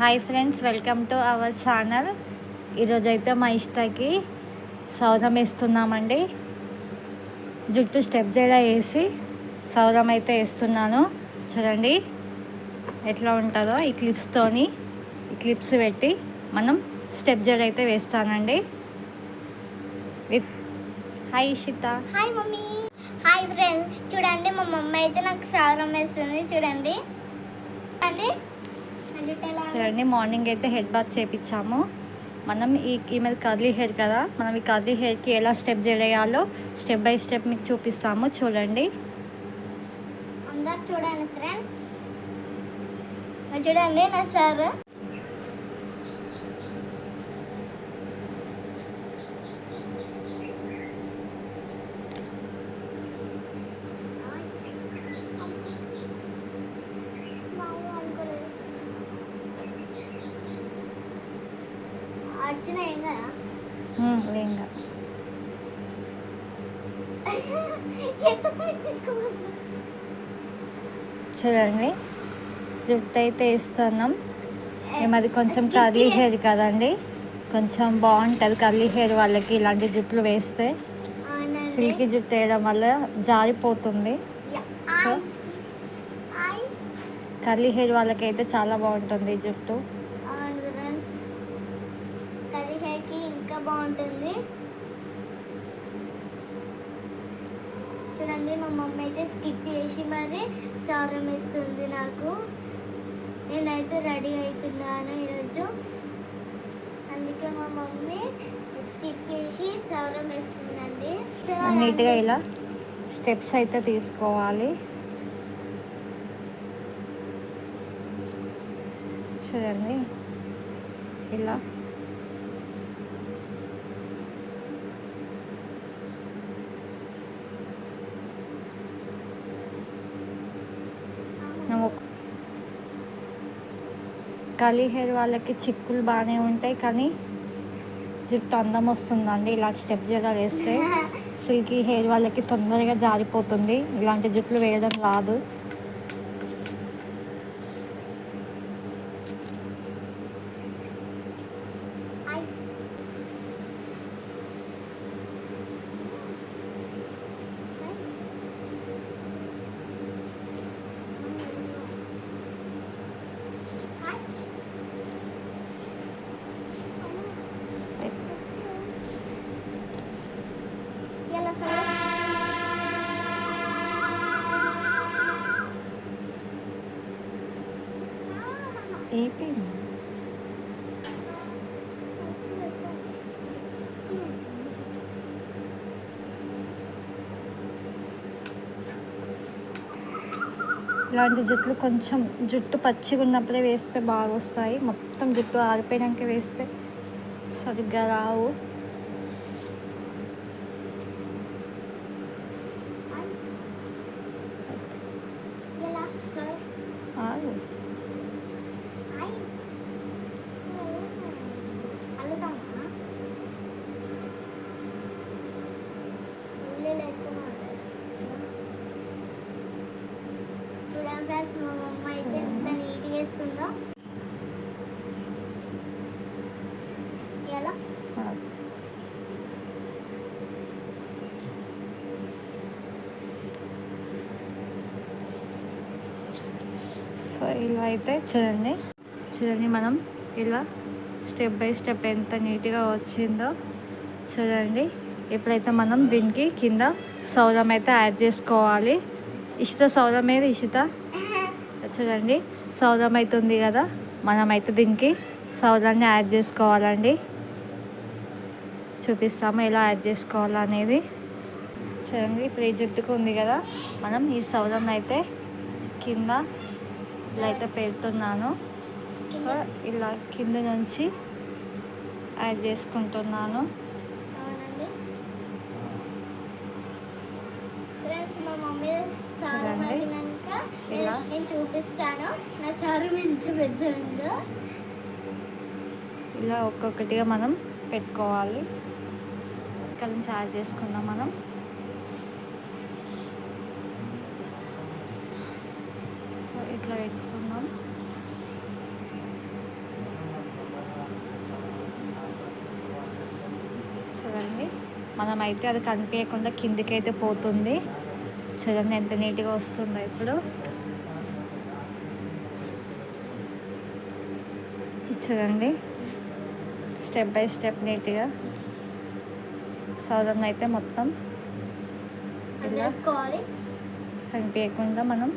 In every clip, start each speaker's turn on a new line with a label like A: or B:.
A: Hi friends welcome to our channel ఈరోజైతే మా ఇష్టకి సౌరం వేస్తున్నామండి. జుట్టు స్టెప్ జడ వేసి సౌరం అయితే వేస్తున్నాను. చూడండి ఎట్లా ఉంటుందో ఈ క్లిప్స్తోని ఈ క్లిప్స్ పెట్టి మనం స్టెప్ జడ అయితే వేస్తానండి. With hi Ishita.
B: Hi mummy. Hi friends చూడండి మా మమ్మీ అయితే నాకు సౌరం వేస్తుంది. చూడండి. అంటే
A: చూడండి మార్నింగ్ అయితే హెడ్ బాత్ చేపించాము మనం ఈ ఈమె కర్లీ హెయిర్ కదా మనం ఈ కర్లీ హెయిర్కి ఎలా స్టెప్ చేయాలో స్టెప్ బై స్టెప్ మీకు చూపిస్తాము. చూడండి.
B: చూడండి ఫ్రెండ్స్. చూడండి నా సార్.
A: లేంగా చూడండి. జుట్టు అయితే వేస్తున్నాం ఏమది కొంచెం కర్లీ హెయిర్ కదండి. కొంచెం బాగుంటుంది కర్లీ హెయిర్ వాళ్ళకి ఇలాంటి జుట్లు వేస్తే. సిల్కీ జుట్టు వేయడం వల్ల జారిపోతుంది. సో. కర్లీ హెయిర్ వాళ్ళకి అయితే చాలా బాగుంటుంది జుట్టు
B: అవును ఫ్రెండ్స్ కర్రీ హెయిర్కి ఇంకా బాగుంటుంది చూడండి మా మమ్మీ అయితే స్కిప్ చేసి మరి ఇస్తుంది నాకు. నేనైతే రెడీ అవుతున్నాను ఈరోజు. అందుకే మా మమ్మీ స్కిప్ చేసి సౌరం ఇస్తుందండి
A: నీట్గా ఇలా స్టెప్స్ అయితే తీసుకోవాలి. చూడండి. ఇలా మనం ఒక- కలీ హెయిర్ వాళ్ళకి చిక్కులు బాగానే ఉంటాయి కానీ జుట్టు అందం వస్తుందండి. ఇలా స్టెప్ జడ వేస్తే సిల్కీ హెయిర్ వాళ్ళకి తొందరగా జారిపోతుంది. ఇలాంటి జుట్లు వేయడం రాదు. అయిపోయింది. ఇలాంటి జుట్లు కొంచెం జుట్టు పచ్చిగా ఉన్నప్పుడే వేస్తే బాగా వస్తాయి మొత్తం జుట్టు ఆరిపోయాక వేస్తే సరిగ్గా రావు
B: ఎలా సార్
A: ఆగు
B: ఆయ్. అల్లుతామా ఉల్లిలు ఎక్కువ చూడండి ఫ్రెండ్స్ మా మమ్మ అయితే ఎంత నీట్గా వేస్తుందో ఎలా
A: ఆగు. సో ఇలా అయితే చూడండి. చూడండి మనం ఇలా స్టెప్ బై స్టెప్ ఎంత నీట్గా వచ్చిందో చూడండి. ఇప్పుడైతే మనం దీనికి కింద సౌరం అయితే యాడ్ చేసుకోవాలి. ఇషిత సౌరం ఏది ఇషిత? చూడండి. సౌరం అవుతుంది ఉంది కదా. మనమైతే దీనికి సౌరాన్ని యాడ్ చేసుకోవాలండి. చూపిస్తాము ఎలా యాడ్ చేసుకోవాలనేది. చూడండి ఇప్పుడు ఈ జుట్టుకు ఉంది కదా. మనం ఈ సౌరం అయితే కింద ఇలా అయితే పెడుతున్నాను. సో ఇలా కింద నుంచి యాడ్ చేసుకుంటున్నాను. చూడండి. ఇలా.
B: నేను చూపిస్తాను. నా సారం ఎంత పెద్ద ఉందో.
A: ఇలా ఒక్కొక్కటిగా మనం పెట్టుకోవాలి. ఇక్కడ నుంచి యాడ్ చేసుకుందాం మనం. ఇట్లా పెట్టుకున్నాం చూడండి మనం అయితే అది కనిపించకుండా కిందికైతే పోతుంది. చూడండి ఎంత నీట్గా వస్తుందో ఇప్పుడు. చూడండి స్టెప్ బై స్టెప్ నీట్గా సౌదం అయితే మొత్తం ఇలా కనిపించకుండా మనం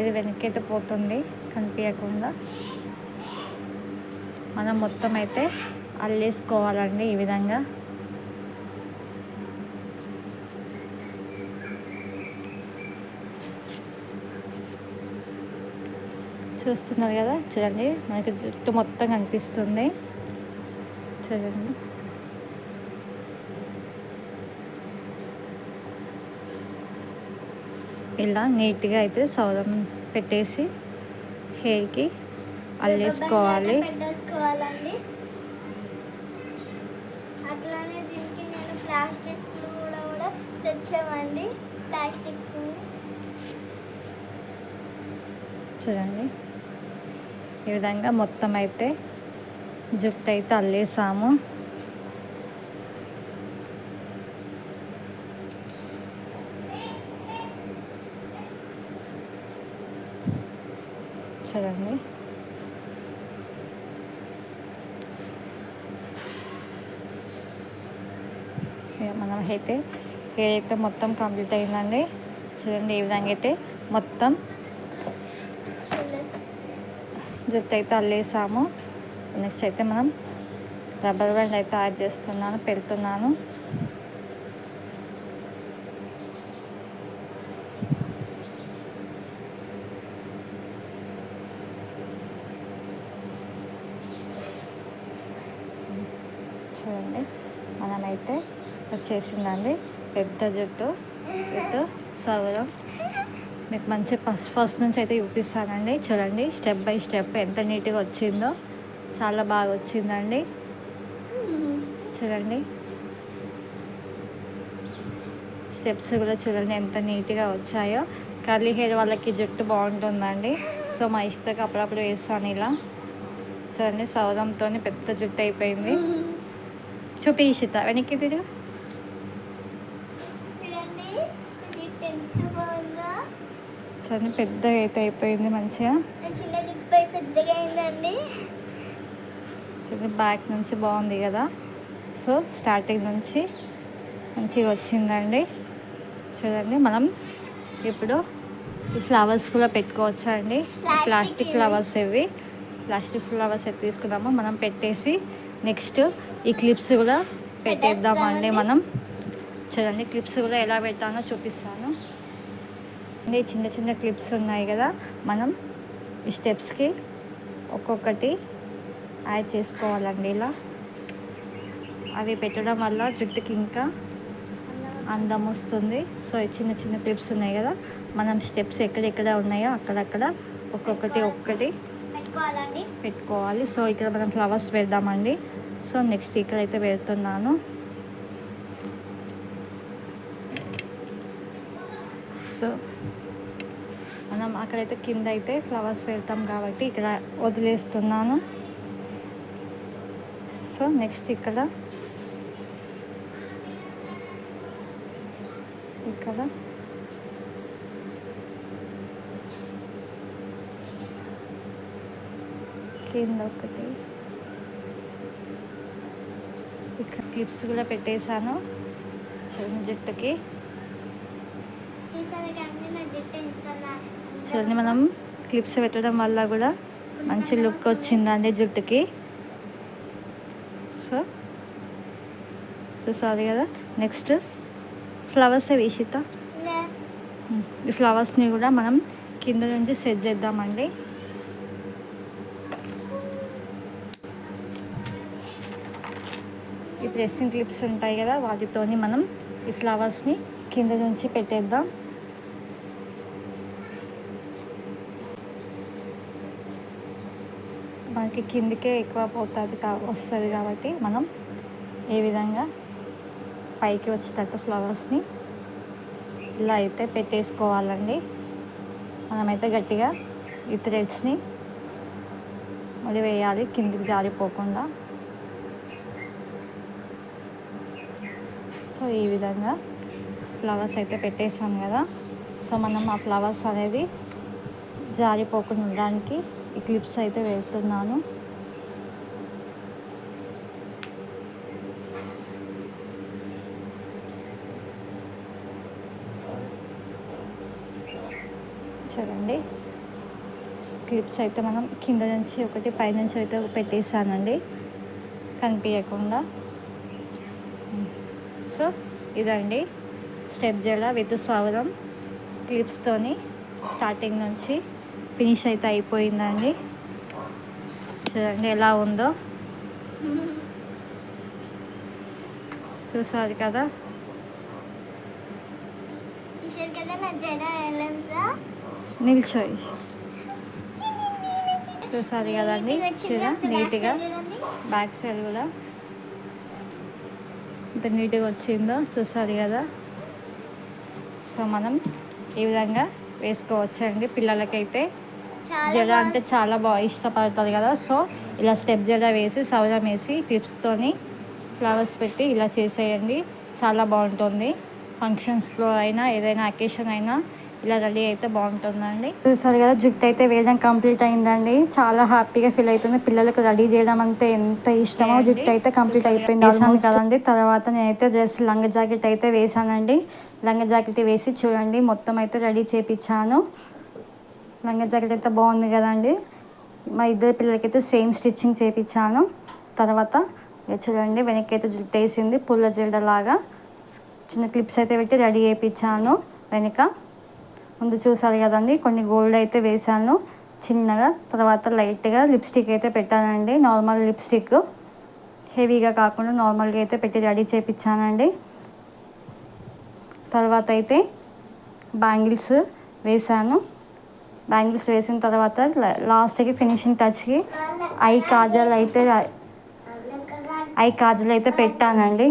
A: ఇది వెనకైతే పోతుంది కనిపించకుండా. మనం మొత్తం అయితే అల్లేసుకోవాలండి ఈ విధంగా. చూస్తున్నారు కదా చూడండి మనకి జుట్టు మొత్తం కనిపిస్తుంది. చూడండి. ఇలా నీట్గా అయితే సౌరం పెట్టేసి హెయిర్కి అల్లేసుకోవాలి.
B: పెట్టేసుకోవాలండి? అట్లానే దీనికి నేను ప్లాస్టిక్ కూడా కూడా తెచ్చామండి ప్లాస్టిక్
A: చూడండి. ఈ విధంగా మొత్తం అయితే జుట్టు అయితే అల్లేసాము. చూడండి. ఇక మనం అయితే హెయిర్ అయితే మొత్తం కంప్లీట్ అయిందండి. చూడండి ఈ విధంగా అయితే మొత్తం జుట్టు అయితే అల్లేసాము. నెక్స్ట్ అయితే మనం రబ్బర్ బ్యాండ్ అయితే యాడ్ చేస్తున్నాను పెడుతున్నాను చూడండి మనమైతే చేసిందండి. పెద్ద జుట్టు జుట్టు సవరం. మీకు మంచి ఫస్ట్ ఫస్ట్ నుంచి అయితే చూపిస్తానండి. చూడండి స్టెప్ బై స్టెప్ ఎంత నీట్గా వచ్చిందో. చాలా బాగా వచ్చిందండి. చూడండి. స్టెప్స్ కూడా చూడండి ఎంత నీట్గా వచ్చాయో. కర్లీ హెయిర్ వాళ్ళకి జుట్టు బాగుంటుందండి. సో మా ఇష్టకి అప్పుడప్పుడు వేస్తాను ఇలా. చూడండి సౌదంతో పెద్ద జుట్టు అయిపోయింది. చూపి ఇషిత వెనక్కి తిరుగు.
B: చూడండి
A: పెద్దగా అయితే అయిపోయింది మంచిగా. చూడండి బ్యాక్ నుంచి బాగుంది కదా? సో స్టార్టింగ్ నుంచి మంచిగా వచ్చిందండి. చూడండి మనం ఇప్పుడు ఈ ఫ్లవర్స్ కూడా పెట్టుకోవచ్చా అండి? ప్లాస్టిక్. ఫ్లవర్స్ ఇవి. ప్లాస్టిక్ ఫ్లవర్స్ అయితే తీసుకున్నాము మనం పెట్టేసి నెక్స్ట్ ఈ క్లిప్స్ కూడా పెట్టేద్దామండి. మనం. చూడండి క్లిప్స్ కూడా ఎలా పెట్టానో చూపిస్తాను. అంటే చిన్న చిన్న క్లిప్స్ ఉన్నాయి కదా మనం ఈ స్టెప్స్కి ఒక్కొక్కటి యాడ్ చేసుకోవాలండి ఇలా. అవి పెట్టడం వల్ల జుట్టుకి ఇంకా అందం వస్తుంది. సో చిన్న చిన్న క్లిప్స్ ఉన్నాయి కదా మనం స్టెప్స్ ఎక్కడెక్కడ ఉన్నాయో అక్కడక్కడ ఒక్కొక్కటి ఒక్కటి పెట్టుకోవాలి. సో ఇక్కడ మనం ఫ్లవర్స్ పెడదామండి. సో నెక్స్ట్ ఇక్కడ అయితే పెడుతున్నాను. సో మనం అక్కడైతే కింద అయితే ఫ్లవర్స్ పెడతాం కాబట్టి ఇక్కడ వదిలేస్తున్నాను. సో నెక్స్ట్ ఇక్కడ ఇక్కడ. కింద ఒకటి. ఇక్కడ క్లిప్స్ కూడా పెట్టేశాను. చూడండి జట్టుకి
B: ఈసారి అన్ని నా జుట్టు ఎంత
A: చూడండి మనం క్లిప్స్ పెట్టడం వల్ల కూడా మంచి లుక్ వచ్చిందండి జుట్టుకి. సో చూసారు కదా. నెక్స్ట్ ఫ్లవర్స్ వేసిత ఈ ఫ్లవర్స్ని కూడా మనం కింద నుంచి సెట్ చేద్దామండి. ఈ ప్రెస్సింగ్ క్లిప్స్ ఉంటాయి కదా వాటితోని మనం ఈ ఫ్లవర్స్ని కింద నుంచి పెట్టేద్దాం. మనకి కిందికే ఎక్కువ పోతుంది కా వస్తుంది కాబట్టి మనం ఏ విధంగా పైకి వచ్చేటట్టు ఫ్లవర్స్ని ఇలా అయితే పెట్టేసుకోవాలండి. మనమైతే గట్టిగా ఈ థ్రెడ్స్ని మళ్ళీ వేయాలి కిందికి జారిపోకుండా. సో ఈ విధంగా ఫ్లవర్స్ అయితే పెట్టేసాం కదా. సో మనం ఆ ఫ్లవర్స్ అనేది జారిపోకుండా ఉండడానికి ఈ క్లిప్స్ అయితే వెళ్తున్నాను చూడండి. క్లిప్స్ అయితే మనం కింద నుంచి ఒకటి పైనుంచి అయితే పెట్టేసానండి కనిపించకుండా. సో ఇదండి. స్టెప్ జడ విత్ సౌరం క్లిప్స్తోని స్టార్టింగ్ నుంచి. ఫినిష్ అయితే అయిపోయిందండి. చూడండి ఎలా ఉందో. చూసారు కదా? నిల్చోయి. చూసారు కదండి.
B: వచ్చిందా?
A: నీట్గా. బ్యాక్ సైడ్ కూడా ఎంత నీట్గా వచ్చిందో చూసారు కదా. సో మనం ఈ విధంగా వేసుకోవచ్చండి పిల్లలకైతే. జడ. అంటే చాలా బాగా ఇష్టపడతారు కదా. సో ఇలా స్టెప్ జడ వేసి సవరం వేసి క్లిప్స్తోని ఫ్లవర్స్ పెట్టి ఇలా చేసేయండి. చాలా బాగుంటుంది. ఫంక్షన్స్లో అయినా ఏదైనా అకేషన్ అయినా ఇలా రెడీ అయితే బాగుంటుందండి. చూసారు కదా జుట్టు అయితే వేయడం కంప్లీట్ అయిందండి. చాలా హ్యాపీగా ఫీల్ అవుతుంది. పిల్లలకు రెడీ చేయడం అంటే ఎంత ఇష్టమో. జుట్టు అయితే కంప్లీట్ అయిపోయింది వేసాను కదండి తర్వాత నేనైతే డ్రెస్ లంగ జాకెట్ అయితే వేసానండి లంగ జాకెట్ వేసి చూడండి మొత్తం అయితే రెడీ చేపించాను లంగా జాకెట్ అయితే బాగుంది కదండి. మా ఇద్దరు పిల్లలకైతే సేమ్ స్టిచ్చింగ్ చేయించాను తర్వాత చూడండి వెనక్కి అయితే జుట్టు వేసింది పుల్ల జెండలాగా చిన్న క్లిప్స్ అయితే పెట్టి రెడీ చేయించాను వెనుక. ముందు చూసారు కదండి కొన్ని గోల్డ్ అయితే వేసాను చిన్నగా తర్వాత లైట్గా లిప్స్టిక్ అయితే పెట్టానండి నార్మల్ లిప్స్టిక్. హెవీగా కాకుండా నార్మల్గా అయితే పెట్టి రెడీ చేయించానండి తర్వాత అయితే బ్యాంగిల్స్ వేసాను బ్యాంగిల్స్ వేసిన తర్వాత లాస్ట్కి ఫినిషింగ్ టచ్కి ఐ కాజల్ అయితే ఐ కాజల్ అయితే పెట్టానండి.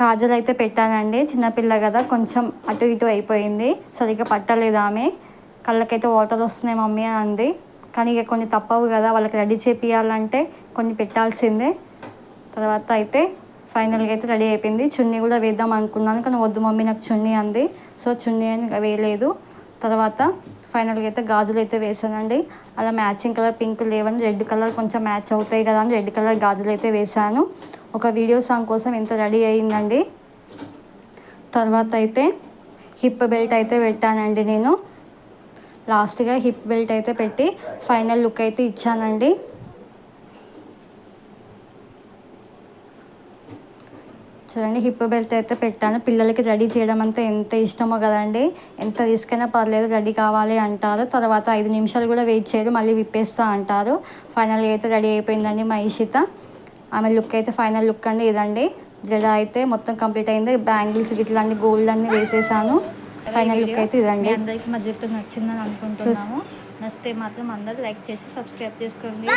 A: కాజల్ అయితే పెట్టానండి చిన్నపిల్ల కదా కొంచెం అటు ఇటు అయిపోయింది. సరిగ్గా పట్టలేదు ఆమె. కళ్ళకైతే వాటర్ వస్తున్నాయి మమ్మీ అని అంది. కానీ ఇక కొన్ని తప్పవు కదా వాళ్ళకి రెడీ చేపియాలంటే కొన్ని పెట్టాల్సిందే. తర్వాత అయితే ఫైనల్గా అయితే రెడీ అయిపోయింది. చున్నీ కూడా వేద్దాం అనుకున్నాను కానీ వద్దు మమ్మీ నాకు చున్నీ అంది. సో చున్నీ అని వేయలేదు. తర్వాత ఫైనల్గా అయితే గాజులు అయితే వేసానండి అలా మ్యాచింగ్ కలర్ పింక్ లేవని రెడ్ కలర్ కొంచెం మ్యాచ్ అవుతాయి కదా అని రెడ్ కలర్ గాజులు అయితే వేసాను ఒక వీడియో సాంగ్ కోసం ఇంత రెడీ అయిందండి. తర్వాత అయితే హిప్ బెల్ట్ అయితే పెట్టానండి నేను. లాస్ట్గా హిప్ బెల్ట్ అయితే పెట్టి ఫైనల్ లుక్ అయితే ఇచ్చానండి. చూడండి హిప్ బెల్ట్ అయితే పెట్టాను. పిల్లలకి రెడీ చేయడం అంతా ఎంత ఇష్టమో కదండి. ఎంత రిస్క్ అయినా పర్లేదు రెడీ కావాలి అంటారు. తర్వాత ఐదు నిమిషాలు కూడా వెయిట్ చేయరు మళ్ళీ విప్పేస్తా అంటారు. ఫైనల్గా అయితే రెడీ అయిపోయిందండి మా ఇషిత ఆమె లుక్ అయితే ఫైనల్ లుక్ అండి ఇదండి. జడ అయితే మొత్తం కంప్లీట్ అయింది. బ్యాంగిల్స్ ఇట్లా అన్ని గోల్డ్ అన్ని వేసేసాను. ఫైనల్ లుక్ అయితే ఇదండి. అందరికి మా జుట్టు నచ్చిందని అనుకుంటున్నాము. నచ్చితే మాత్రం అందరూ లైక్ చేసి సబ్స్క్రైబ్ చేసుకోండి.